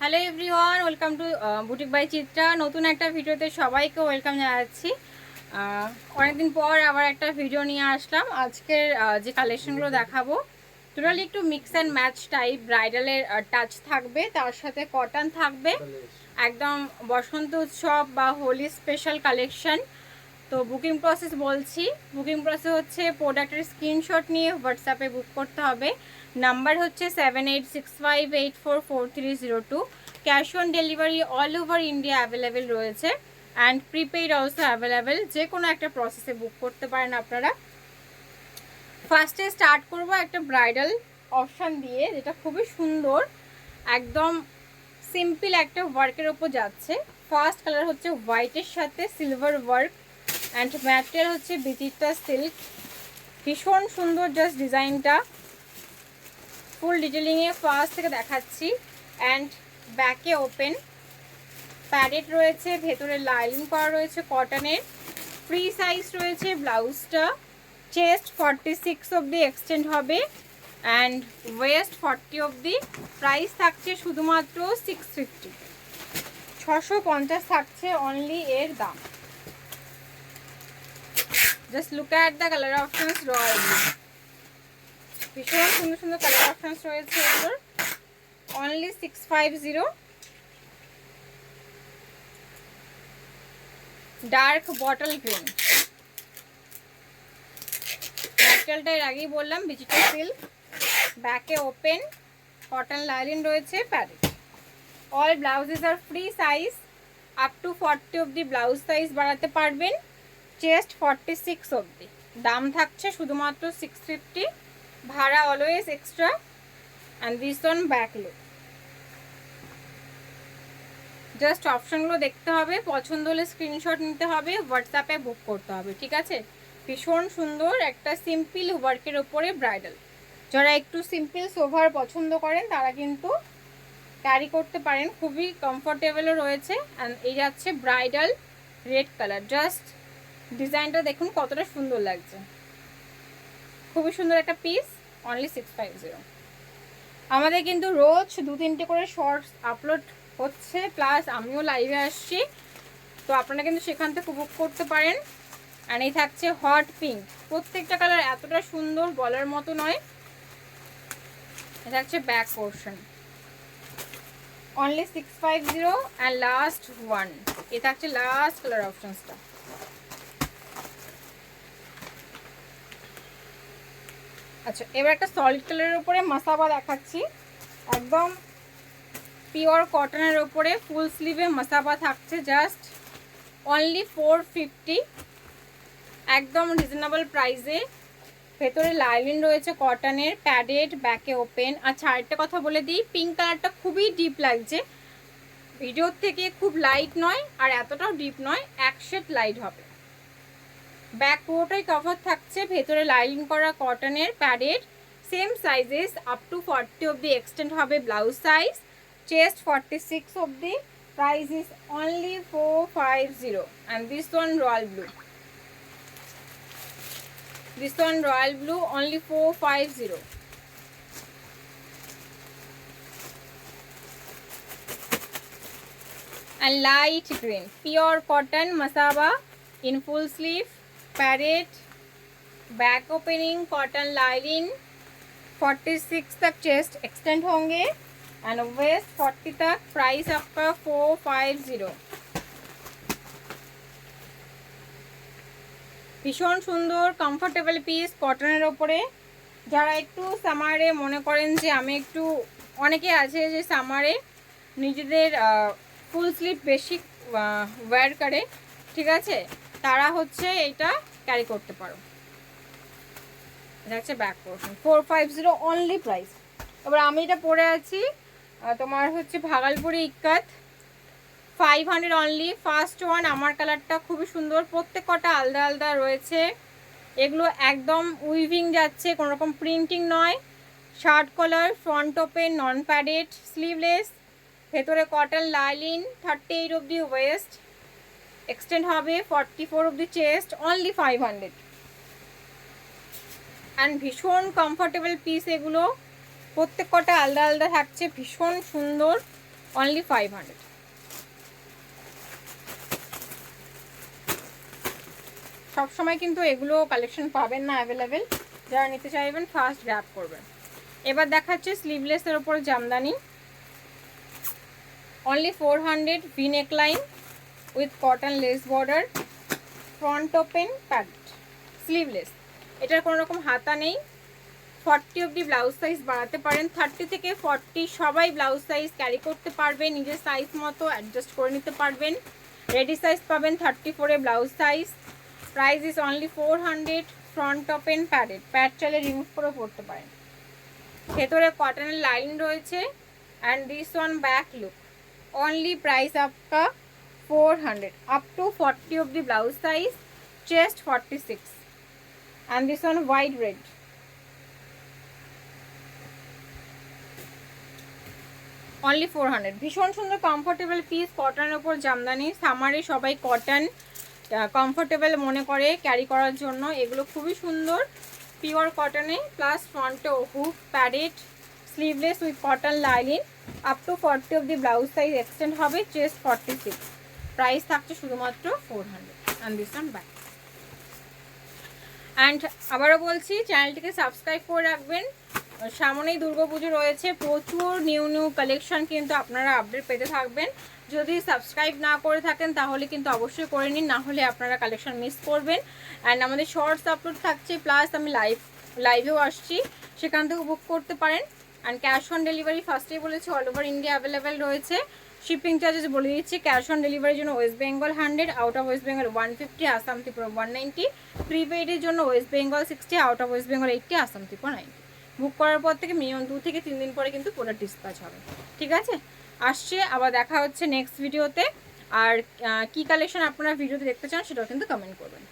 Hello everyone welcome to boutique by Chitra নতুন একটা ভিডিওতে সবাইকে ওয়েলকাম জানাচ্ছি। অনেকদিন পর আবার একটা ভিডিও নিয়ে আসলাম। আজকের যে কালেকশনগুলো দেখাবো টোটালি একটু মিক্স অ্যান্ড ম্যাচ টাইপ ব্রাইডালের টাচ থাকবে, তার সাথে কটন থাকবে। একদম বসন্ত উৎসব বা হোলি স্পেশাল কালেকশন তো বুকিং প্রসেস বলছি। বুকিং প্রসেস হচ্ছে প্রোডাক্টের স্ক্রিনশট নিয়ে হোয়াটসঅ্যাপে বুক করতে হবে। নাম্বার হচ্ছে seven eight six five eight four four three zero two cash on delivery all over India available রয়েছে। অ্যান্ড প্রিপেইড অলসো অ্যাভেলেবেল যে কোনো একটা প্রসেসে বুক করতে পারেন আপনারা। ফার্স্টে স্টার্ট করব একটা ব্রাইডাল অপশান দিয়ে, যেটা খুবই সুন্দর। একদম সিম্পল একটা ওয়ার্কের ওপর যাচ্ছে। ফার্স্ট কালার হচ্ছে হোয়াইটের সাথে সিলভার ওয়ার্ক অ্যান্ড ম্যাটেরিয়াল হচ্ছে বিচিত্রা সিল্ক ভীষণ সুন্দর জাস্ট ডিজাইনটা ফুল ডিটেলিংয়ে ফার্স্ট থেকে দেখাচ্ছি। অ্যান্ড ব্যাকে ওপেন প্যাডেট রয়েছে, ভেতরে লাইলিং করা রয়েছে কটনের ফ্রি সাইজ রয়েছে ব্লাউজটা চেস্ট ফর্টি সিক্স অবধি এক্সটেন্ড হবে। অ্যান্ড ওয়েস্ট ফর্টি অবধি। প্রাইস থাকছে শুধুমাত্র সিক্স ফিফটি ছশো পঞ্চাশ থাকছে অনলি এর দাম। Just look at the colour options royal ভীষণ সুন্দর সুন্দর কালার অপশনস রয়েছে এগুলোর। Only six five zero dark bottle green ম্যাটেরিয়ালটা এর আগেই বললাম ডিজিটাল ওপেন কটন লাইলিন রয়েছে parrot all blouses R free size up to forty অবধি ব্লাউজ সাইজ বাড়াতে পারবেন। চেস্ট ফর্টি সিক্স অবধি। দাম থাকছে শুধুমাত্র সিক্স ফিফটি ভাড়া always extra and this on back look just অপশানগুলো দেখতে হবে, পছন্দ হলে স্ক্রিনশট নিতে হবে হোয়াটসঅ্যাপে বুক করতে হবে, ঠিক আছে? ভীষণ সুন্দর একটা সিম্পল ওয়ার্কের ওপরে ব্রাইডাল যারা একটু সিম্পল সোভার পছন্দ করেন, তারা কিন্তু ক্যারি করতে পারেন। খুবই কমফোর্টেবলও রয়েছে। অ্যান্ড এই যাচ্ছে ব্রাইডাল রেড কালার জাস্ট ডিজাইনটা দেখুন কতটা সুন্দর লাগছে। খুবই সুন্দর একটা piece only six five zero আমাদের কিন্তু রোজ দু তিনটে করে শর্টস আপলোড হচ্ছে প্লাস আমিও লাইভে আসছি। তো আপনারা কিন্তু সেখান থেকে বুক করতে পারেন। আর এই থাকছে হট পিঙ্ক প্রত্যেকটা কালার এতটা সুন্দর বলার মতো নয়। এটা হচ্ছে back portion only six five zero and last one এটা হচ্ছে লাস্ট কালার অপশনসটা আচ্ছা এবার একটা সলিড কালারের উপরে মাসাবা দেখাচ্ছি। একদম পিওর কটনের ওপরে ফুল স্লিভে মাসাবা থাকছে জাস্ট অনলি ফোর ফিফটি একদম রিজনেবল প্রাইসে ভেতরে লাইলিন রয়েছে কটনের প্যাডেড ব্যাকে ওপেন আচ্ছা আরেকটা কথা বলে দিই পিঙ্ক কালারটা খুবই ডিপ লাগছে। ভিডিওর থেকে খুব লাইট নয়, আর এতটাও ডিপ নয়, এক শেড লাইট হবে। ব্যাক পুরোটাই কভার থাকছে, ভেতরে লাইলিং করা কটনের padded same sizes up to forty অবধি এক্সটেন্ড হবে blouse size chest forty six অবধি price is only four five zero and this one royal blue this one royal blue only 450 and light green, pure cotton, masaba, in full sleeve. parrot back opening cotton lining 46 तक chest extend होंगे and waist 40 तक price आपका 450 ভীষণ সুন্দর comfortable piece কটনের ওপরে যারা একটু সামারে মনে করেন যে আমি একটু অনেকে আছে যে সামারে নিজেদের ফুল স্লিভ বেশি ওয়্যার করে ঠিক আছে? তারা হচ্ছে এটা ক্যারি করতে পারো। হচ্ছে back portion four five zero only price এবার আমি এটা পরে আছি। তোমার হচ্ছে Bhagalpuri ikat. Five hundred only first one আমার কালারটা খুবই সুন্দর। প্রত্যেক কটা আলাদা আলাদা রয়েছে। এগুলো একদম উইভিং যাচ্ছে কোনো রকম প্রিন্টিং নয়। Shirt collar front open non padded sleeveless ভেতরে কটন লাইলিন থার্টি এইট অবধি ওয়েস্ট এক্সটেন্ড হবে forty four of the chest only five hundred and ভীষণ কমফোর্টেবল পিস এগুলো। প্রত্যেক কটা আলাদা আলাদা থাকছে, ভীষণ সুন্দর অনলি ফাইভ হান্ড্রেড সবসময় কিন্তু এগুলো কালেকশন পাবেন না অ্যাভেলেবেল যারা নিতে চাইবেন ফার্স্ট গ্র্যাপ করবেন। এবার দেখাচ্ছে স্লিভলেসের ওপর Jamdani. Only four hundred V neck line with cotton lace border front open pad sleeveless এটার কোনো রকম হাতা নেই। ফর্টি অবধি ব্লাউজ সাইজ বাড়াতে পারেন। থার্টি থেকে ফর্টি সবাই ব্লাউজ সাইজ ক্যারি করতে পারবেন নিজের সাইজ মতো অ্যাডজাস্ট করে নিতে পারবেন। রেডি সাইজ পাবেন থার্টি ফোরে blouse size price is only four hundred front open padded pad চালে রিমুভ করে পড়তে পারেন। ভেতরে কটনের লাইন রয়েছে। And this one back look only price আপকা four hundred up to forty of the blouse size chest forty six and this one white red only four hundred ভীষণ সুন্দর comfortable piece কটনের ওপর জামদানি। সামারে সবাই কটন কমফোর্টেবল মনে করে carry করার জন্য। এগুলো খুবই সুন্দর। পিওর কটনে প্লাস ফ্রন্টে hook padded sleeveless with cotton lining up to forty of the blouse size extend হবে চেস্ট ফর্টি সিক্স প্রাইস থাকছে শুধুমাত্র four hundred and this back and আবারও বলছি চ্যানেলটিকে সাবস্ক্রাইব করে রাখবেন। সামনেই দুর্গাপুজো রয়েছে, প্রচুর নিউ নিউ কালেকশন কিন্তু আপনারা আপডেট পেতে থাকবেন। যদি সাবস্ক্রাইব না করে থাকেন, তাহলে কিন্তু অবশ্যই করে নিন, না হলে আপনারা কালেকশন মিস করবেন। অ্যান্ড আমাদের শর্টস আপলোড থাকছে প্লাস আমি লাইভ লাইভেও আসছি, সেখান থেকে বুক করতে পারেন। অ্যান্ড ক্যাশ অন ডেলিভারি ফার্স্টেই বলেছি অল ওভার ইন্ডিয়া অ্যাভেলেবেল রয়েছে। শিপিং চার্জেস বলে দিচ্ছি ক্যাশ অন ডেলিভারির জন্য West Bengal hundred out of West Bengal one fifty Assam Tripura one ninety প্রিপেইডের জন্য West Bengal sixty out of West Bengal eighty Assam Tripura ninety book করার পর থেকে minimum দু থেকে তিন দিন পরে কিন্তু প্রোডাক্ট ডিসপ্যাচ হবে। ঠিক আছে? আসছে, আবার দেখা হচ্ছে নেক্সট ভিডিওতে আর কী কালেকশন আপনারা ভিডিওতে দেখতে চান সেটাও কিন্তু কমেন্ট করবেন।